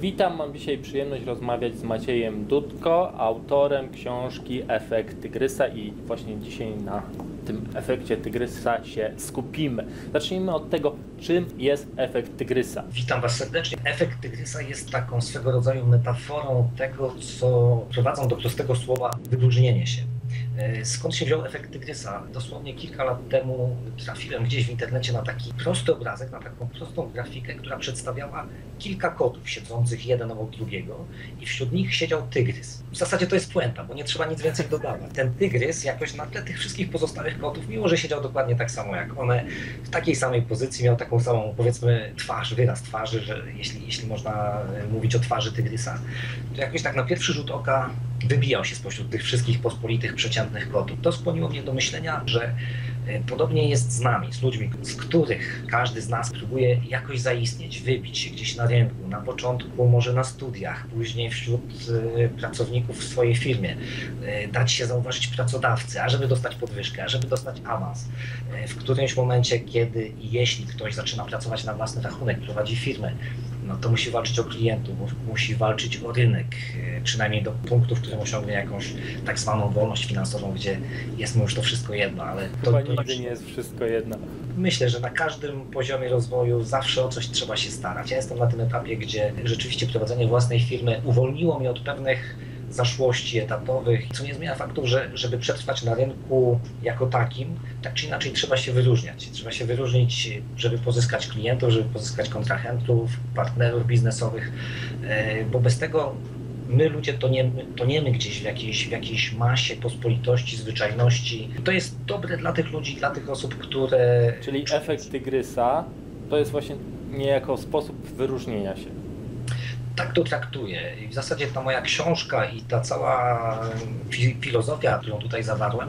Witam, mam dzisiaj przyjemność rozmawiać z Maciejem Dudko, autorem książki Efekt Tygrysa i właśnie dzisiaj na tym efekcie Tygrysa się skupimy. Zacznijmy od tego, czym jest efekt Tygrysa. Witam Was serdecznie. Efekt Tygrysa jest taką swego rodzaju metaforą tego, co prowadzą do prostego słowa wyróżnienie się. E, skąd się wziął efekt tygrysa? Dosłownie kilka lat temu trafiłem gdzieś w internecie na taki prosty obrazek, na taką prostą grafikę, która przedstawiała kilka kotów siedzących jeden obok drugiego i wśród nich siedział tygrys. W zasadzie to jest puenta, bo nie trzeba nic więcej dodawać. Ten tygrys jakoś na tle tych wszystkich pozostałych kotów, mimo że siedział dokładnie tak samo jak one, w takiej samej pozycji, miał taką samą, powiedzmy, twarz, wyraz twarzy, że jeśli, jeśli można mówić o twarzy tygrysa, to jakoś tak na pierwszy rzut oka wybijał się spośród tych wszystkich pospolitych, przeciętnych kotów. To skłoniło mnie do myślenia, że e, podobnie jest z nami, z ludźmi, z których każdy z nas próbuje jakoś zaistnieć, wybić się gdzieś na rynku. Na początku może na studiach, później wśród e, pracowników w swojej firmie, e, dać się zauważyć pracodawcy, ażeby dostać podwyżkę, ażeby dostać awans. W którymś momencie, kiedy i jeśli ktoś zaczyna pracować na własny rachunek, prowadzi firmę, no to musi walczyć o klientów, musi walczyć o rynek, e, przynajmniej do punktu, w którym osiągnie jakąś tak zwaną wolność finansową, gdzie jest mu już to wszystko jedno, ale to, Chyba to nigdy nie jest wszystko jedno. Myślę, że na każdym poziomie rozwoju zawsze o coś trzeba się starać. Ja jestem na tym etapie, gdzie rzeczywiście prowadzenie własnej firmy uwolniło mnie od pewnych zaszłości etatowych, co nie zmienia faktu, że żeby przetrwać na rynku jako takim, tak czy inaczej trzeba się wyróżniać. Trzeba się wyróżnić, żeby pozyskać klientów, żeby pozyskać kontrahentów, partnerów biznesowych, e, bo bez tego my ludzie toniemy, toniemy gdzieś w jakiejś, w jakiejś masie pospolitości, zwyczajności. To jest dobre dla tych ludzi, dla tych osób, które... Czyli efekt tygrysa to jest właśnie niejako sposób wyróżnienia się tak to traktuję. I w zasadzie ta moja książka i ta cała filozofia, którą tutaj zawarłem,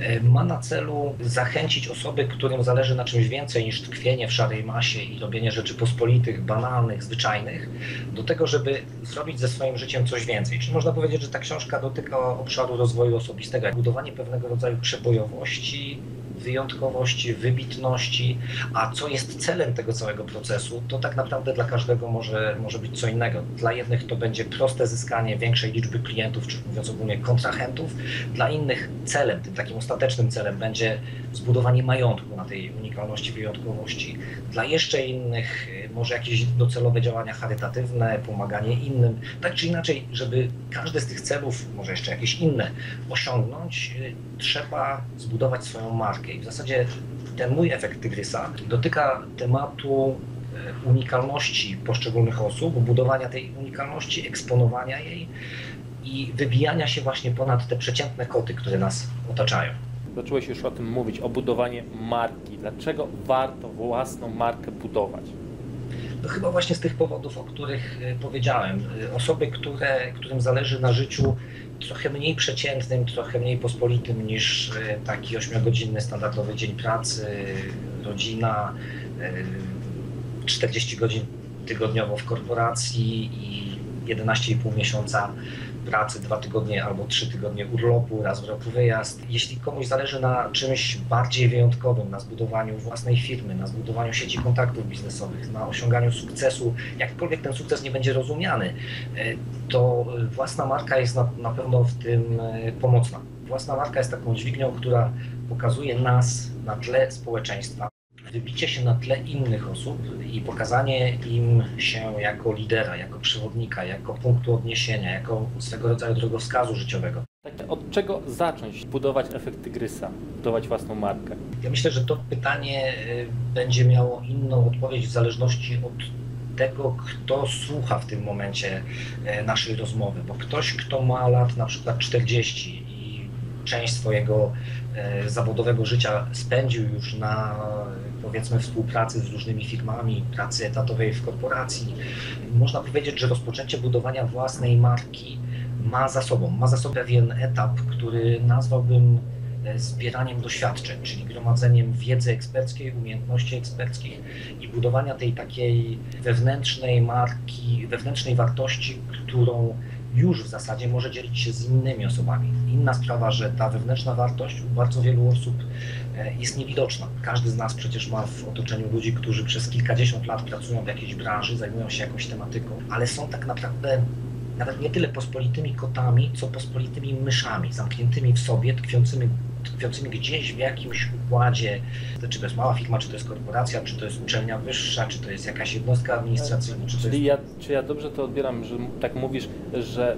e, ma na celu zachęcić osoby, którym zależy na czymś więcej niż tkwienie w szarej masie i robienie rzeczy pospolitych, banalnych, zwyczajnych, do tego, żeby zrobić ze swoim życiem coś więcej. Czyli można powiedzieć, że ta książka dotyka obszaru rozwoju osobistego, budowanie pewnego rodzaju przebojowości, wyjątkowości, wybitności, a co jest celem tego całego procesu, to tak naprawdę dla każdego może, może być co innego. Dla jednych to będzie proste zyskanie większej liczby klientów, czy mówiąc ogólnie kontrahentów, dla innych celem, tym takim ostatecznym celem będzie zbudowanie majątku na tej unikalności, wyjątkowości. Dla jeszcze innych y, może jakieś docelowe działania charytatywne, pomaganie innym, tak czy inaczej, żeby każdy z tych celów, może jeszcze jakieś inne osiągnąć, y, trzeba zbudować swoją markę w zasadzie ten mój efekt tygrysa dotyka tematu e, unikalności poszczególnych osób, budowania tej unikalności, eksponowania jej i wybijania się właśnie ponad te przeciętne koty, które nas otaczają. Zacząłeś już o tym mówić, o budowanie marki. Dlaczego warto własną markę budować? No chyba właśnie z tych powodów, o których e, powiedziałem. E, osoby, które, którym zależy na życiu trochę mniej przeciętnym, trochę mniej pospolitym niż e, taki ośmiogodzinny standardowy dzień pracy, rodzina, 40 godzin tygodniowo w korporacji i 11,5 miesiąca pracy, dwa tygodnie albo trzy tygodnie urlopu, raz w roku wyjazd. Jeśli komuś zależy na czymś bardziej wyjątkowym, na zbudowaniu własnej firmy, na zbudowaniu sieci kontaktów biznesowych, na osiąganiu sukcesu, jakkolwiek ten sukces nie będzie rozumiany, e, to własna marka jest na, na pewno w tym e, pomocna. Własna marka jest taką dźwignią, która pokazuje nas na tle społeczeństwa, wybicie się na tle innych osób i pokazanie im się jako lidera, jako przewodnika, jako punktu odniesienia, jako swego rodzaju drogowskazu życiowego. Tak, od czego zacząć budować efekt tygrysa, budować własną markę? Ja myślę, że to pytanie y, będzie miało inną odpowiedź w zależności od tego, kto słucha w tym momencie y, naszej rozmowy, bo ktoś, kto ma lat na przykład 40 i część swojego y, zawodowego życia spędził już na powiedzmy współpracy z różnymi firmami, pracy etatowej w korporacji. Można powiedzieć, że rozpoczęcie budowania własnej marki ma za sobą, ma za sobą pewien etap, który nazwałbym e, zbieraniem doświadczeń, czyli gromadzeniem wiedzy eksperckiej, umiejętności eksperckich i budowania tej takiej wewnętrznej marki, wewnętrznej wartości, którą już w zasadzie może dzielić się z innymi osobami. Inna sprawa, że ta wewnętrzna wartość u bardzo wielu osób e, jest niewidoczna. Każdy z nas przecież ma w otoczeniu ludzi, którzy przez kilkadziesiąt lat pracują w jakiejś branży, zajmują się jakąś tematyką, ale są tak naprawdę nawet nie tyle pospolitymi kotami, co pospolitymi myszami, zamkniętymi w sobie, tkwiącymi, tkwiącymi gdzieś w jakimś układzie, czy to jest mała firma, czy to jest korporacja, czy to jest uczelnia wyższa, czy to jest jakaś jednostka administracyjna. Czy, to Czyli jest... ja, czy ja dobrze to odbieram, że tak mówisz, że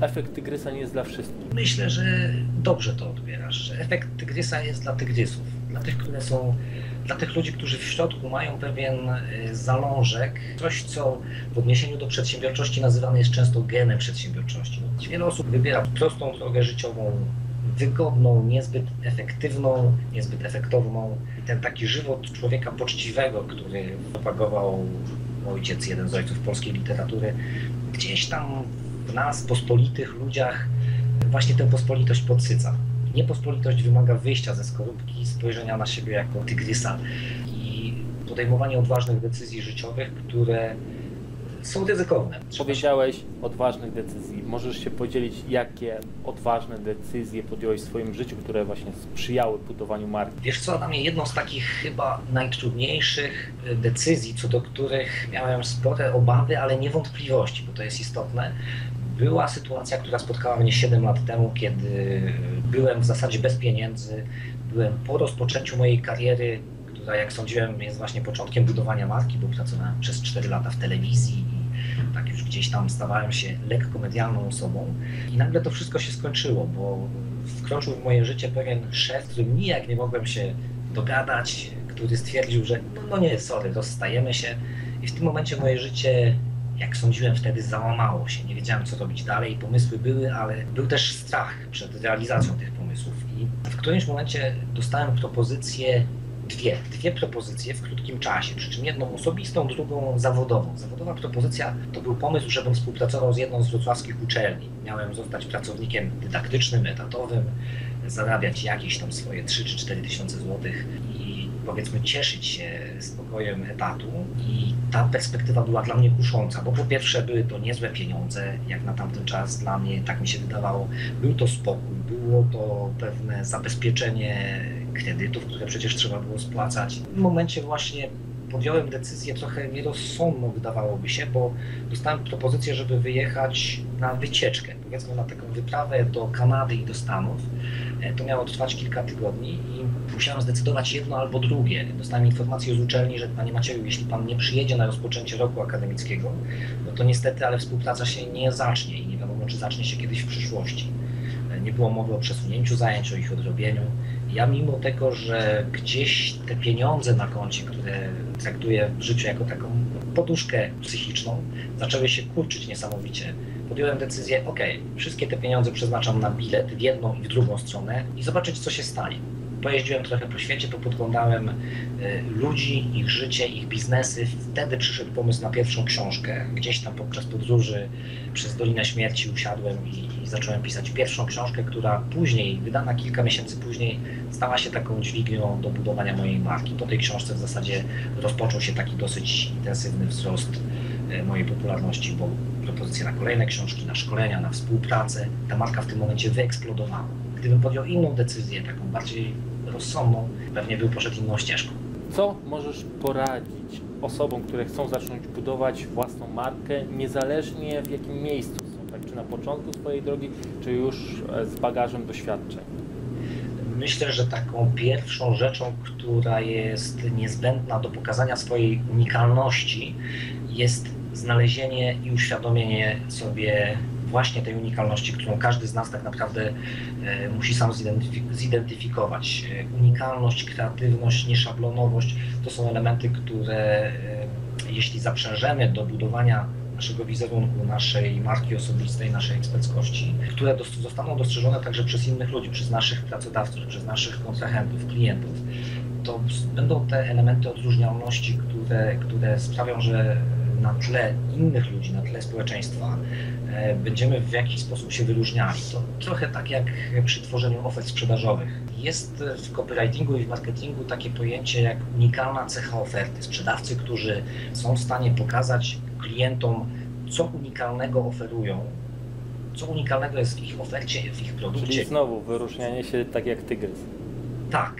efekt tygrysa nie jest dla wszystkich? Myślę, że dobrze to odbierasz, że efekt tygrysa jest dla tygrysów, dla tych, które są dla tych ludzi, którzy w środku mają pewien y, zalążek, coś, co w odniesieniu do przedsiębiorczości nazywane jest często genem przedsiębiorczości. No, wiele osób wybiera prostą drogę życiową, wygodną, niezbyt efektywną, niezbyt efektowną. I ten taki żywot człowieka poczciwego, który propagował ojciec, jeden z ojców polskiej literatury, gdzieś tam w nas, pospolitych ludziach, właśnie tę pospolitość podsyca. Niepospolitość wymaga wyjścia ze skorupki, spojrzenia na siebie jako tygrysa i podejmowania odważnych decyzji życiowych, które są ryzykowne. Powiedziałeś odważnych decyzji. Możesz się podzielić, jakie odważne decyzje podjąłeś w swoim życiu, które właśnie sprzyjały budowaniu marki? Wiesz co, dla mnie jedną z takich chyba najtrudniejszych decyzji, co do których miałem spore obawy, ale nie wątpliwości, bo to jest istotne, była sytuacja, która spotkała mnie 7 lat temu, kiedy byłem w zasadzie bez pieniędzy, byłem po rozpoczęciu mojej kariery, która jak sądziłem jest właśnie początkiem budowania marki, bo pracowałem przez 4 lata w telewizji i tak już gdzieś tam stawałem się lekko medialną osobą i nagle to wszystko się skończyło, bo wkroczył w moje życie pewien szef, z którym nijak nie mogłem się dogadać, który stwierdził, że no, no nie, sorry, rozstajemy się i w tym momencie moje życie jak sądziłem wtedy, załamało się. Nie wiedziałem, co robić dalej. Pomysły były, ale był też strach przed realizacją tych pomysłów. I w którymś momencie dostałem propozycję, dwie, dwie propozycje w krótkim czasie, przy czym jedną osobistą, drugą zawodową. Zawodowa propozycja to był pomysł, żebym współpracował z jedną z wrocławskich uczelni. Miałem zostać pracownikiem dydaktycznym, etatowym, zarabiać jakieś tam swoje 3 czy 4 tysiące złotych i powiedzmy cieszyć się spokojem etatu i ta perspektywa była dla mnie kusząca, bo po pierwsze były to niezłe pieniądze, jak na tamten czas dla mnie, tak mi się wydawało, był to spokój, było to pewne zabezpieczenie kredytów, które przecież trzeba było spłacać. W momencie właśnie podjąłem decyzję trochę nierozsądną, wydawałoby się, bo dostałem propozycję, żeby wyjechać na wycieczkę, powiedzmy na taką wyprawę do Kanady i do Stanów. E, to miało trwać kilka tygodni i musiałem zdecydować jedno albo drugie. Dostałem informację z uczelni, że Panie Macieju, jeśli Pan nie przyjedzie na rozpoczęcie roku akademickiego, no to niestety, ale współpraca się nie zacznie i nie wiadomo, czy zacznie się kiedyś w przyszłości. E, nie było mowy o przesunięciu zajęć, o ich odrobieniu. Ja mimo tego, że gdzieś te pieniądze na koncie, które traktuję w życiu jako taką poduszkę psychiczną, zaczęły się kurczyć niesamowicie podjąłem decyzję, ok, wszystkie te pieniądze przeznaczam na bilet w jedną i w drugą stronę i zobaczyć, co się stanie. Pojeździłem trochę po świecie, popodglądałem y, ludzi, ich życie, ich biznesy. Wtedy przyszedł pomysł na pierwszą książkę. Gdzieś tam podczas podróży przez Dolinę Śmierci usiadłem i, i zacząłem pisać pierwszą książkę, która później, wydana kilka miesięcy później, stała się taką dźwignią do budowania mojej marki. Po tej książce w zasadzie rozpoczął się taki dosyć intensywny wzrost y, mojej popularności, bo propozycje na kolejne książki, na szkolenia, na współpracę. Ta marka w tym momencie wyeksplodowała. Gdybym podjął inną decyzję, taką bardziej rozsądną, pewnie był poszedł inną ścieżką. Co możesz poradzić osobom, które chcą zacząć budować własną markę, niezależnie w jakim miejscu są, tak? czy na początku swojej drogi, czy już e, z bagażem doświadczeń? Myślę, że taką pierwszą rzeczą, która jest niezbędna do pokazania swojej unikalności, jest znalezienie i uświadomienie sobie właśnie tej unikalności, którą każdy z nas tak naprawdę e, musi sam zidentyfikować. E, unikalność, kreatywność, nieszablonowość to są elementy, które e, jeśli zaprzężemy do budowania naszego wizerunku, naszej marki osobistej, naszej eksperckości, które zostaną dostrzeżone także przez innych ludzi, przez naszych pracodawców, przez naszych kontrahentów, klientów, to będą te elementy odróżnialności, które, które sprawią, że na tle innych ludzi, na tle społeczeństwa e, będziemy w jakiś sposób się wyróżniali. To trochę tak jak przy tworzeniu ofert sprzedażowych. Jest w copywritingu i w marketingu takie pojęcie jak unikalna cecha oferty. Sprzedawcy, którzy są w stanie pokazać klientom, co unikalnego oferują, co unikalnego jest w ich ofercie, w ich produkcie. Czyli znowu wyróżnianie się tak jak tygrys. Tak.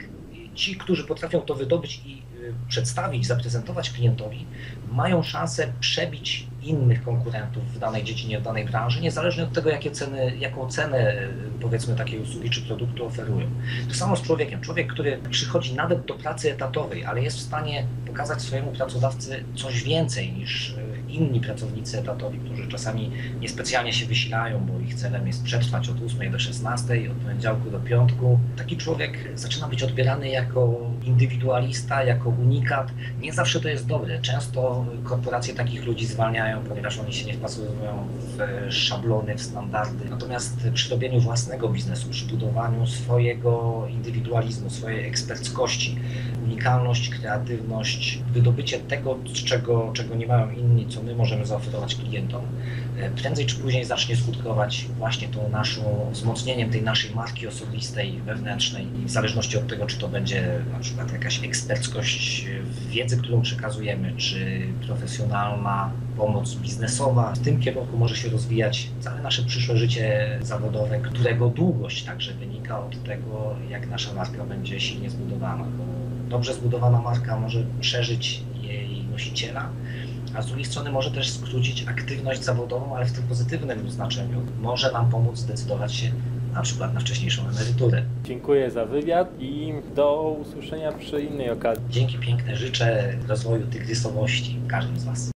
Ci, którzy potrafią to wydobyć i przedstawić, zaprezentować klientowi, mają szansę przebić innych konkurentów w danej dziedzinie, w danej branży, niezależnie od tego, jakie ceny, jaką cenę y, powiedzmy takiej usługi czy produktu oferują. To samo z człowiekiem. Człowiek, który przychodzi nawet do pracy etatowej, ale jest w stanie pokazać swojemu pracodawcy coś więcej niż y, inni pracownicy etatowi, którzy czasami niespecjalnie się wysilają, bo ich celem jest przetrwać od 8 do 16, od poniedziałku do piątku. Taki człowiek zaczyna być odbierany jako indywidualista, jako unikat. Nie zawsze to jest dobre. Często korporacje takich ludzi zwalniają, ponieważ oni się nie wpasują w szablony, w standardy. Natomiast przy robieniu własnego biznesu, przy budowaniu swojego indywidualizmu, swojej eksperckości, unikalność, kreatywność, wydobycie tego, czego, czego nie mają inni, co my możemy zaoferować klientom, e, prędzej czy później zacznie skutkować właśnie tą naszą wzmocnieniem tej naszej marki osobistej, wewnętrznej w zależności od tego, czy to będzie na przykład jakaś eksperckość w wiedzy, którą przekazujemy, czy profesjonalna pomoc biznesowa. W tym kierunku może się rozwijać całe nasze przyszłe życie zawodowe, którego długość także wynika od tego, jak nasza marka będzie silnie zbudowana. Bo dobrze zbudowana marka może przeżyć jej nosiciela, a z drugiej strony może też skrócić aktywność zawodową, ale w tym pozytywnym znaczeniu może nam pomóc zdecydować się na przykład na wcześniejszą emeryturę. Dziękuję za wywiad i do usłyszenia przy innej okazji. Dzięki piękne życzę rozwoju tygrysowości każdym z Was.